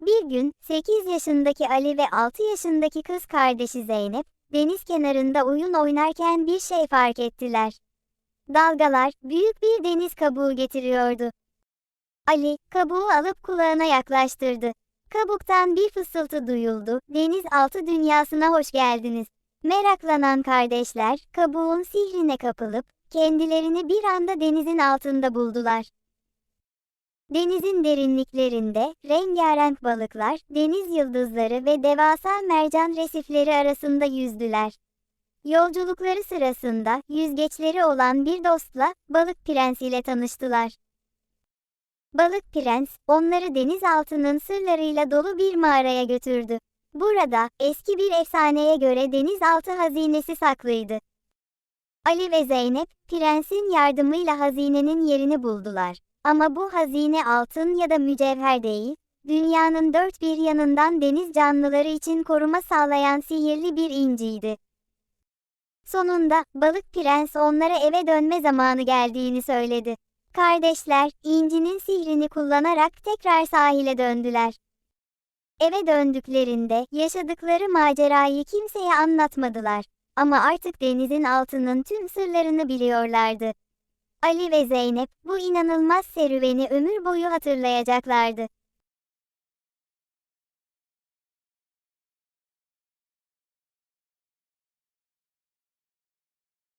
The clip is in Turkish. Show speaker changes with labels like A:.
A: Bir gün 8 yaşındaki Ali ve 6 yaşındaki kız kardeşi Zeynep, deniz kenarında oyun oynarken bir şey fark ettiler. Dalgalar büyük bir deniz kabuğu getiriyordu. Ali, kabuğu alıp kulağına yaklaştırdı. Kabuktan bir fısıltı duyuldu. Deniz altı dünyasına hoş geldiniz. Meraklanan kardeşler, kabuğun sihrine kapılıp, kendilerini bir anda denizin altında buldular. Denizin derinliklerinde, rengarenk balıklar, deniz yıldızları ve devasa mercan resifleri arasında yüzdüler. Yolculukları sırasında, yüzgeçleri olan bir dostla, balık prens ile tanıştılar. Balık prens, onları denizaltının sırlarıyla dolu bir mağaraya götürdü. Burada, eski bir efsaneye göre denizaltı hazinesi saklıydı. Ali ve Zeynep, prensin yardımıyla hazinenin yerini buldular. Ama bu hazine altın ya da mücevher değil, dünyanın dört bir yanından deniz canlıları için koruma sağlayan sihirli bir inciydi. Sonunda, balık prens onlara eve dönme zamanı geldiğini söyledi. Kardeşler, incinin sihrini kullanarak tekrar sahile döndüler. Eve döndüklerinde yaşadıkları macerayı kimseye anlatmadılar. Ama artık denizin altının tüm sırlarını biliyorlardı. Ali ve Zeynep bu inanılmaz serüveni ömür boyu hatırlayacaklardı.